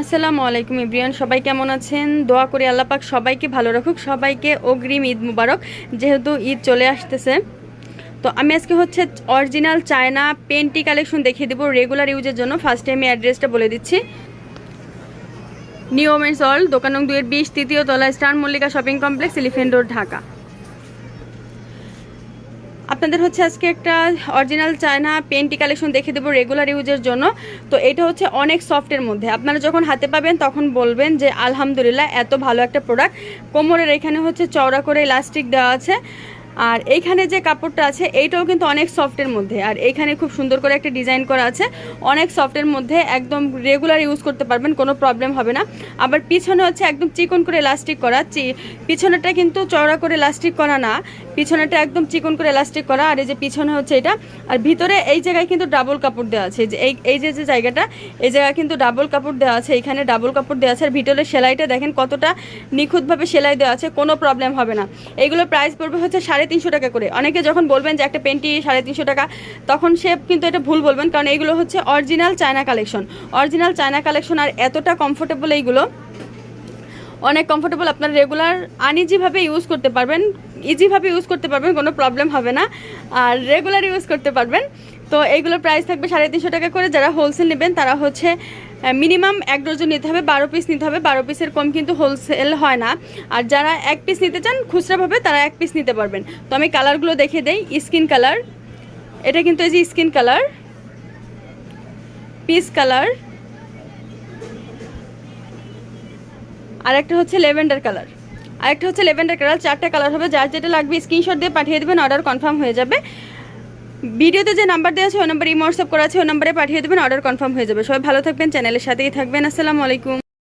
আসসালামু আলাইকুম ইব্রিয়ান, সবাই কেমন আছেন? দোয়া করি আল্লাহ পাক সবাইকে ভালো রাখুক, সবাইকে অগ্রিম ঈদ মুবারক, যেহেতু ঈদ চলে আসতেছে। তো আমি আজকে হচ্ছে অরিজিনাল চায়না পেন্টি কালেকশন দেখিয়ে দেবো রেগুলার ইউজের জন্য। ফার্স্টে আমি অ্যাড্রেসটা বলে দিচ্ছি। নিউ ওমেন্স অল দোকান দুয়ের বিশ, তৃতীয় তলা Star Mallika shopping complex Elephant Road Dhaka. আপনাদের হচ্ছে আজকে একটা অরিজিনাল চায়না পেন্টি কালেকশন দেখে দেবো রেগুলার ইউজের জন্য। তো এটা হচ্ছে অনেক সফটের মধ্যে। আপনারা যখন হাতে পাবেন তখন বলবেন যে, আলহামদুলিল্লাহ, এত ভালো একটা প্রোডাক্ট কোমরের এখানে হচ্ছে চওড়া করে ইলাস্টিক দেওয়া আছে। আর এইখানে যে কাপড়টা আছে, এইটাও কিন্তু অনেক সফটের মধ্যে। আর এইখানে খুব সুন্দর করে একটা ডিজাইন করা আছে। অনেক সফটের মধ্যে একদম রেগুলার ইউজ করতে পারবেন, কোনো প্রবলেম হবে না। আবার পিছনে হচ্ছে একদম চিকন করে ইলাস্টিক করা। পিছনেটা কিন্তু চওড়া করে ইলাস্টিক করা না। পিছনেটা একদম চিকন করে ইলাস্টিক করা। আর এই যে পিছনে হচ্ছে এটা। আর ভিতরে এই জায়গায় কিন্তু ডাবল কাপড় দেওয়া আছে। যে, এই যে যে জায়গাটা, এই জায়গায় কিন্তু ডাবল কাপড় দেওয়া আছে। এখানে ডাবল কাপড় দেওয়া আছে। আর ভিতরে সেলাইটা দেখেন কতটা নিখুঁতভাবে সেলাই দেওয়া আছে। কোনো প্রবলেম হবে না। এইগুলো প্রাইস পড়বে হচ্ছে সাড়ে তিনশো টাকা করে। অনেকে যখন বলবেন যে একটা পেন্টি সাড়ে তিনশো টাকা, তখন সে কিন্তু এটা ভুল বলবেন, কারণ এইগুলো হচ্ছে original China collection original China collection আর এতটা কমফোর্টেবল এইগুলো, অনেক কমফোর্টেবল আপনারা রেগুলার আনইজিভাবে ইউজ করতে পারবেন ইজিভাবে ইউজ করতে পারবেন, কোনো প্রবলেম হবে না। আর রেগুলার ইউজ করতে পারবেন। তো এইগুলোর প্রাইস থাকবে সাড়ে তিনশো টাকা করে। যারা হোলসেল নেবেন, তারা হচ্ছে মিনিমাম এক ডজন নিতে হবে, বারো পিস নিতে হবে। বারো পিসের কম কিন্তু হোলসেল হয় না। আর যারা এক পিস নিতে চান খুচরাভাবে তারা এক পিস নিতে পারবেন। তো আমি কালারগুলো দেখে দেই স্কিন কালার এটা কিন্তু এই যে স্কিন কালার পিস কালার আর একটা হচ্ছে লেভেন্ডার কালার আর একটা হচ্ছে লেভেন্ডার কালার চারটা কালার হবে। যার যেটা লাগবে স্ক্রিনশট দিয়ে পাঠিয়ে দেবেন অর্ডার কনফার্ম হয়ে যাবে। ভিডিওতে যে নাম্বার দেওয়া আছে, ওই নাম্বার ইমো হোয়াটসঅ্যাপ করা আছে, ওই নাম্বারে পাঠিয়ে দেবেন অর্ডার কনফার্ম হয়ে যাবে। সবাই ভালো থাকবেন চ্যানেলের সাথেই থাকবেন। আসসালামু আলাইকুম।